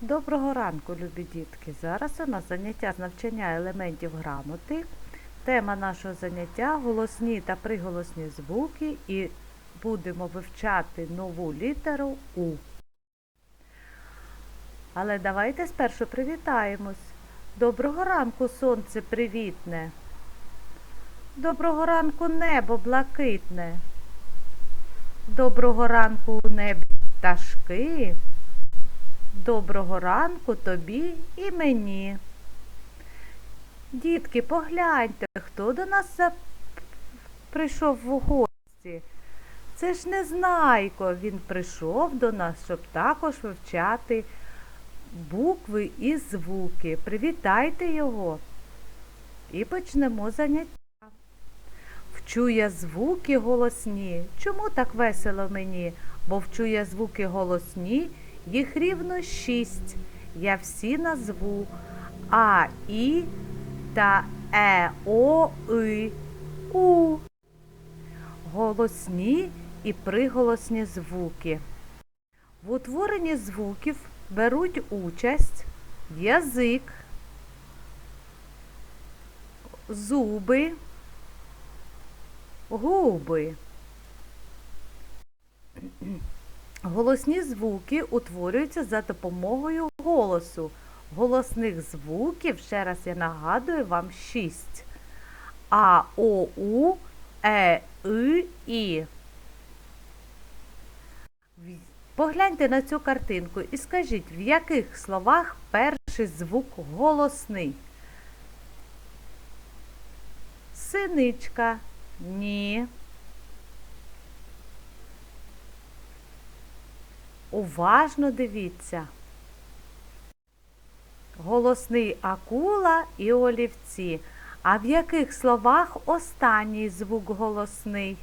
Доброго ранку, любі дітки! Зараз у нас заняття з навчання елементів грамоти. Тема нашого заняття голосні та приголосні звуки і будемо вивчати нову літеру У. Але давайте спершу привітаємось. Доброго ранку, сонце привітне. Доброго ранку, небо блакитне. Доброго ранку у небі пташки. Доброго ранку тобі і мені. Дітки, погляньте, хто до нас за... прийшов в гості. Це ж Незнайко. Він прийшов до нас, щоб також вивчати букви і звуки. Привітайте його. І почнемо заняття. Вчу я звуки голосні. Чому так весело мені? Бо вчу я звуки голосні. Їх рівно шість. Я всі назву А, І та Е, О, И, У. Голосні і приголосні звуки. В утворенні звуків беруть участь язик, зуби, губи. Голосні звуки утворюються за допомогою голосу. Голосних звуків, ще раз я нагадую вам, шість. А, О, У, Е, И, І. Погляньте на цю картинку і скажіть, в яких словах перший звук голосний? Синичка. Ні. Уважно дивіться. Голосний акула і олівці. А в яких словах останній звук голосний?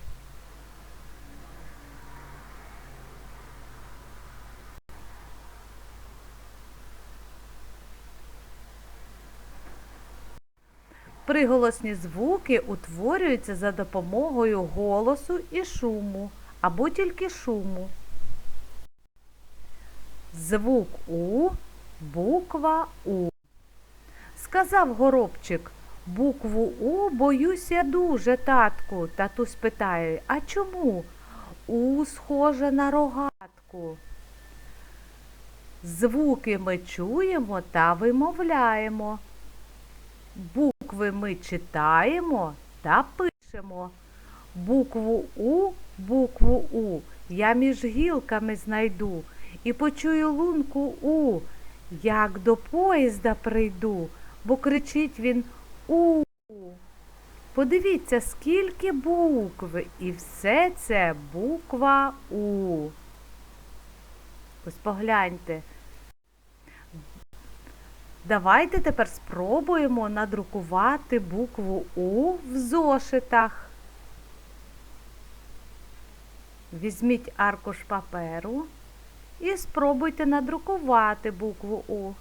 Приголосні звуки утворюються за допомогою голосу і шуму або тільки шуму. Звук У, буква У. Сказав горобчик, букву У боюсь я дуже, татку. Татусь питає, а чому? У схоже на рогатку. Звуки ми чуємо та вимовляємо. Букви ми читаємо та пишемо. Букву У, букву У я між гілками знайду і почую лунку У, як до поїзда прийду, бо кричить він У. Подивіться, скільки букв, і все це буква У. Ось погляньте. Давайте тепер спробуємо надрукувати букву У в зошитах. Візьміть аркуш паперу і спробуйте надрукувати букву У.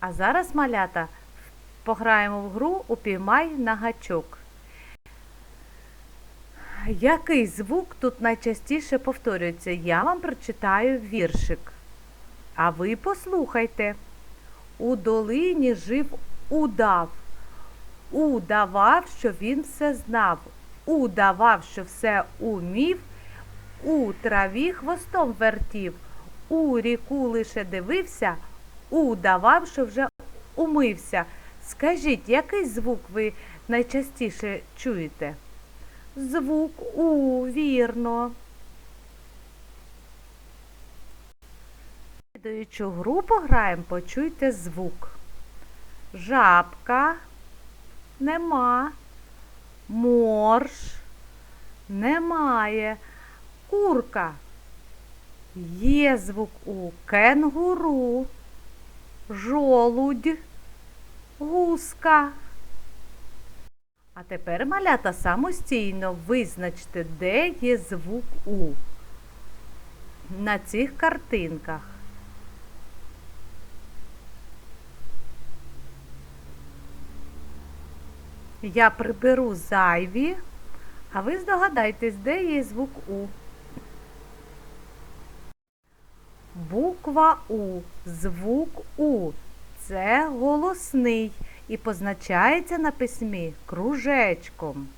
А зараз, малята, пограємо в гру Упіймай на гачок. Який звук тут найчастіше повторюється? Я вам прочитаю віршик. А ви послухайте. У долині жив удав. Удавав, що він все знав. Удавав, що все умів. У траві хвостом вертів. У ріку лише дивився. Удавав, що вже умився. Скажіть, який звук ви найчастіше чуєте? Звук У, вірно. Слідуючу гру пограємо, почуйте звук. Жабка нема. Морж немає. Курка. Є звук У. Кенгуру. Жолудь. Гуска. А тепер, малята, самостійно визначте, де є звук У на цих картинках. Я приберу зайві, а ви здогадайтесь, де є звук У. Буква У, звук У. Це голосний і позначається на письмі кружечком.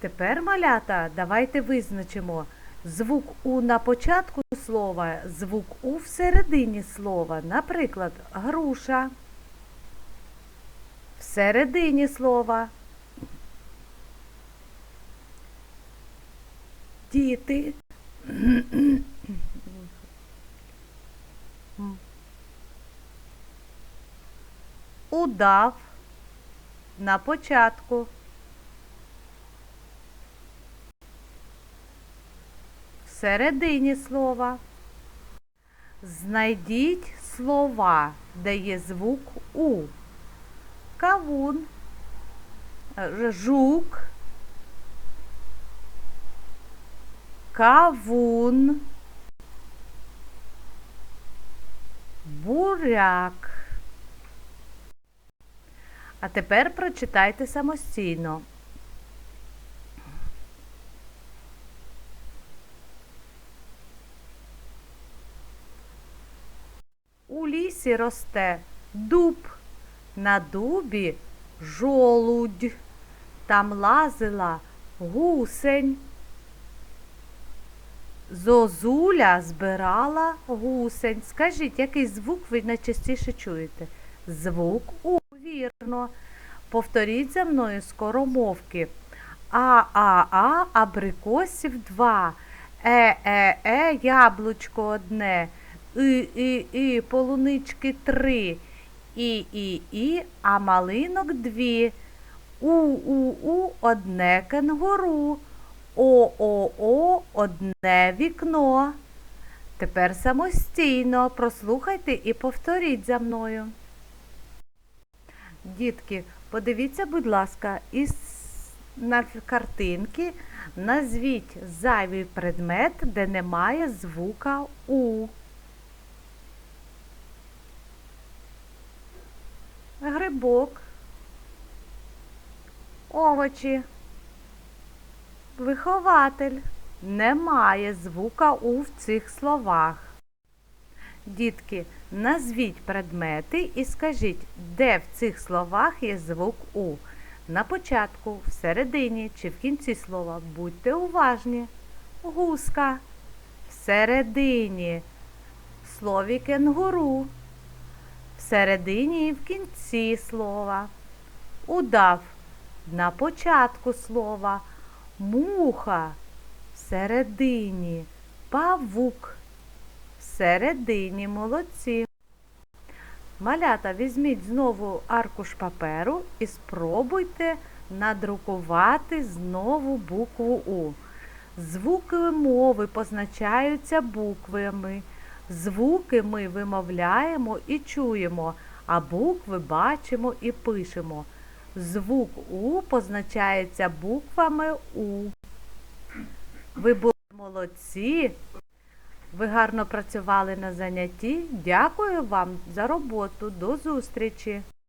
Тепер, малята, давайте визначимо звук У на початку слова, звук У всередині слова. Наприклад, груша. Всередині слова. Діти. Удав на початку. Всередині слова. Знайдіть слова, де є звук У. Кавун, е, жук, кавун, буряк. А тепер прочитайте самостійно. У лісі росте дуб, на дубі жолудь, там лазила гусень. Зозуля збирала гусень. Скажіть, який звук ви найчастіше чуєте? Звук У, вірно. Повторіть за мною скоромовки. А-а-а, абрикосів два. Е-е-е, яблучко одне. І-і-і, полунички три. І-і-і, а малинок дві. У-у-у, одне кенгуру. О-о-о, одне вікно. Тепер самостійно прослухайте і повторіть за мною. Дітки, подивіться, будь ласка, із на картинки назвіть зайвий предмет, де немає звука У. Грибок, овочі. Вихователь. Немає звука У в цих словах. Дітки, назвіть предмети і скажіть, де в цих словах є звук У. На початку, всередині чи в кінці слова. Будьте уважні. Гуска. Всередині. Слові кенгуру. Всередині і в кінці слова. Удав. На початку слова. Муха всередині, павук всередині молодці. Малята, візьміть знову аркуш паперу і спробуйте надрукувати знову букву У. Звуки мови позначаються буквами. Звуки ми вимовляємо і чуємо, а букви бачимо і пишемо. Звук У позначається буквами У. Ви були молодці. Ви гарно працювали на занятті. Дякую вам за роботу. До зустрічі!